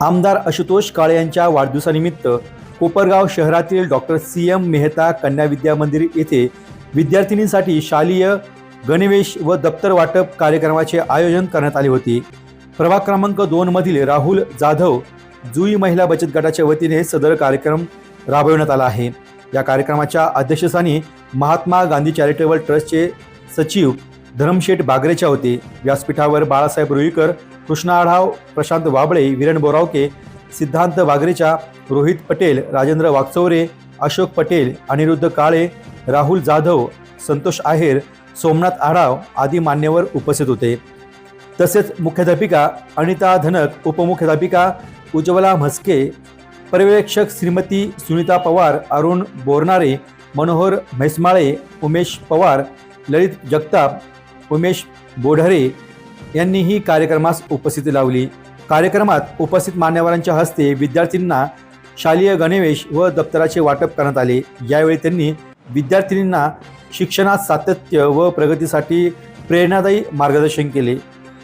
आमदार आशुतोष काळे यांच्या वाढदिवसानिमित्त कोपरगाव शहरातील डॉक्टर सी एम मेहता कन्या विद्या मंदिर येथे विद्यार्थिनींसाठी शालेय गणवेश व दप्तर वाटप कार्यक्रमाचे आयोजन करण्यात आले होते. प्रभाग क्रमांक दोन मधील राहुल जाधव जुई महिला बचत गटाच्या वतीने सदर कार्यक्रम राबविण्यात आला आहे. या कार्यक्रमाच्या अध्यक्षस्थानी महात्मा गांधी चॅरिटेबल ट्रस्टचे सचिव धरमशेठ बागरेच्या होते. व्यासपीठावर बाळासाहेब रुईकर कृष्णा आढाव प्रशांत वाबळे विरण बोरावके सिद्धांत वागरेच्या रोहित पटेल राजेंद्र वागचौरे अशोक पटेल अनिरुद्ध काळे राहुल जाधव संतोष आहेर सोमनाथ आढाव आदी मान्यवर उपस्थित होते. तसेच मुख्याध्यापिका अनिता धनक उपमुख्याध्यापिका उज्ज्वला म्हस्के पर्यवेक्षक श्रीमती सुनीता पवार अरुण बोरनारे मनोहर म्हैसमाळे उमेश पवार ललित जगताप उमेश बोढरे यांनीही कार्यक्रमास उपस्थिती लावली. कार्यक्रमात उपस्थित मान्यवरांच्या हस्ते विद्यार्थ्यांना शालेय गणवेश व दप्तराचे वाटप करण्यात आले. यावेळी त्यांनी विद्यार्थिनींना शिक्षणात सातत्य व प्रगतीसाठी प्रेरणादायी मार्गदर्शन केले.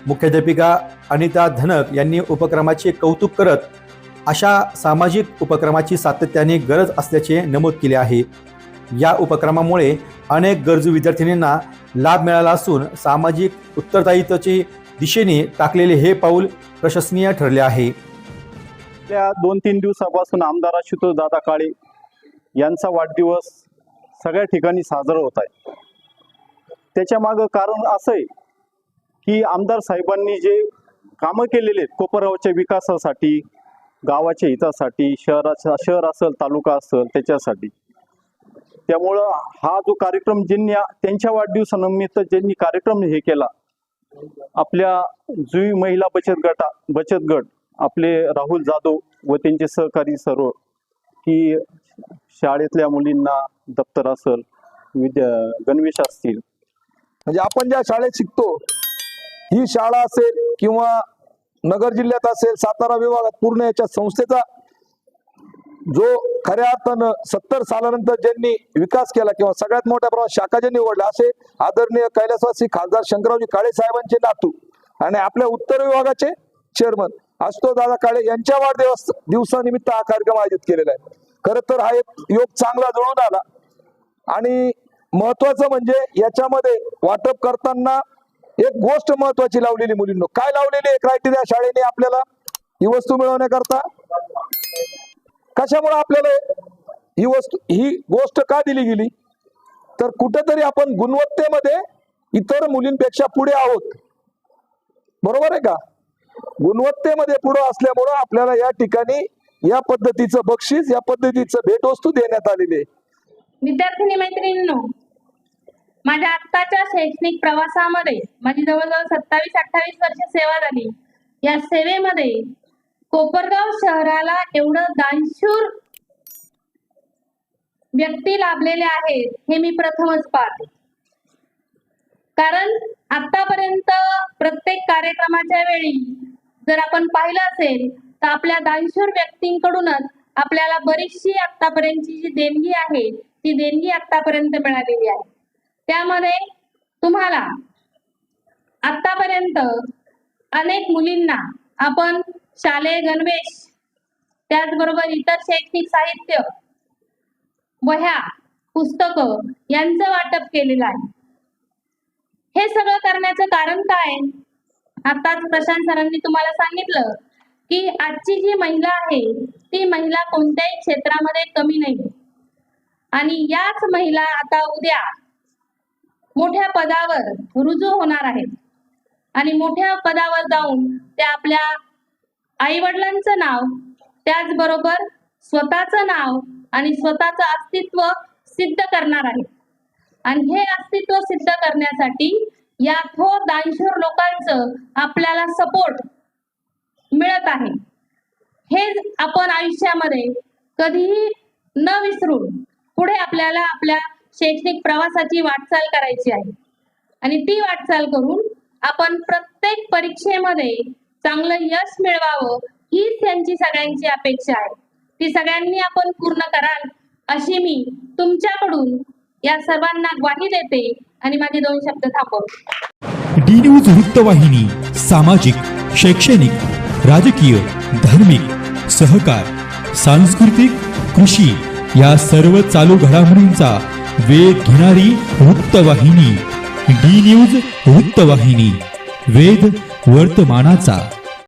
मुख्याध्यापिका अनिता धनक यांनी उपक्रमाचे कौतुक करत अशा सामाजिक उपक्रमाची सातत्याने गरज असल्याचे नमूद केले आहे. या उपक्रमामुळे अनेक गरजू विद्यार्थिनींना लाभ मिळाला असून सामाजिक उत्तरदायित्वाची दिशेने टाकलेले हे पाऊल प्रशंसनीय ठरले आहे. गेल्या दोन तीन दिवसापासून आमदार आशुतोष दादा काळे यांचा वाढदिवस सगळ्या ठिकाणी साजरा होत आहे. त्याच्या मागं कारण असं आहे की आमदार साहेबांनी जे कामं केलेले आहेत कोपरगावच्या विकासासाठी गावाच्या हितासाठी शहराचा शहर असेल तालुका असेल त्याच्यासाठी त्यामुळं हा जो कार्यक्रम ज्यांनी त्यांच्या वाढदिवसानिमित्त ज्यांनी कार्यक्रम हे केला आपल्या जुई महिला बचत गटा बचत गट आपले राहुल जाधव व त्यांचे सहकारी सर्व की शाळेतल्या मुलींना दप्तर असेल विद्या गणवेश असतील. म्हणजे आपण ज्या शाळेत शिकतो ही शाळा असेल किंवा नगर जिल्ह्यात असेल सातारा विभागात पूर्ण याच्या संस्थेचा जो खऱ्या अर्थानं सत्तर सालानंतर ज्यांनी विकास केला किंवा सगळ्यात मोठ्या प्रमाणात शाखा ज्यांनी उघडल्या असे आदरणीय कैलासवासी खासदार शंकररावजी काळे साहेबांचे नातू आणि आपल्या उत्तर विभागाचे चेअरमन आशुतोष दादा काळे यांच्या वाढदिवस दिवसानिमित्त हा कार्यक्रम आयोजित केलेला आहे. खरं तर हा एक योग चांगला जुळून आला. आणि महत्वाचं म्हणजे याच्यामध्ये वाटप करताना एक गोष्ट महत्वाची लावलेली मुलींनो. काय लावलेली आहे क्रायटेरिया शाळेने आपल्याला? ही वस्तू मिळवण्याकरता कशामुळे आपल्याला ही वस्तू ही गोष्ट का दिली गेली? तर कुठेतरी आपण गुणवत्तेमध्ये इतर मुलींपेक्षा पुढे आहोत. बरोबर आहे का? गुणवत्तेमध्ये पुढे असल्यामुळं आपल्याला या ठिकाणी या पद्धतीचं बक्षीस या पद्धतीचं भेटवस्तू देण्यात आलेली आहे. विद्यार्थिनी मैत्रिणींनो माझ्या आत्ताच्या शैक्षणिक प्रवासामध्ये माझी जवळजवळ सत्तावीस अठ्ठावीस वर्ष सेवा झाली. या सेवेमध्ये कोपरगाव शहराला एवढं दानशूर व्यक्ती लाभलेले आहेत हे मी प्रथमच पाहते. कारण आतापर्यंत प्रत्येक कार्यक्रमाच्या वेळी जर आपण पाहिलं असेल तर आपल्या दानशूर व्यक्तींकडूनच आपल्याला बरीचशी आतापर्यंतची जी देणगी आहे ती देणगी आतापर्यंत मिळालेली आहे. त्यामध्ये तुम्हाला आतापर्यंत अनेक मुलींना आपण शालेय गणवेश त्याचबरोबर इतर शैक्षणिक साहित्य वह्या पुस्तकं यांचं वाटप केलेलं आहे. हे सगळं करण्याचं कारण काय? आताच प्रशांत सरांनी तुम्हाला सांगितलं की आजची जी महिला आहे ती महिला कोणत्याही क्षेत्रामध्ये कमी नाही. आणि याच महिला आता उद्या मोठ्या पदावर रुजू होणार आहेत. आणि मोठ्या पदावर जाऊन त्या आपल्या आई वडिलांचं नाव त्याचबरोबर स्वतःचं नाव आणि स्वतःचं अस्तित्व सिद्ध करणार आहे. आणि हे अस्तित्व सिद्ध करण्यासाठी या थोर दानशूर लोकांचं आपल्याला सपोर्ट मिळत आहे. हे आपण आयुष्यामध्ये कधीही न विसरून पुढे आपल्याला आपल्या शैक्षणिक प्रवासाची वाटचाल करायची आहे. आणि ती वाटचाल करून आपण प्रत्येक परीक्षेमध्ये चांगलं यश मिळवावं हीच त्यांची सगळ्यांची अपेक्षा आहे. ती सगळ्यांनी आपण पूर्ण कराल अशी मी तुमच्याकडून या सर्वांना ग्वाही देते आणि माझे दोन शब्द थांबवते. डी न्यूज वृत्तवाहिनी सामाजिक शैक्षणिक राजकीय धार्मिक सहकार सांस्कृतिक कृषी या सर्व चालू घडामोडींचा वेध घेणारी वृत्तवाहिनी डी न्यूज वृत्तवाहिनी वेध वर्तमानाचा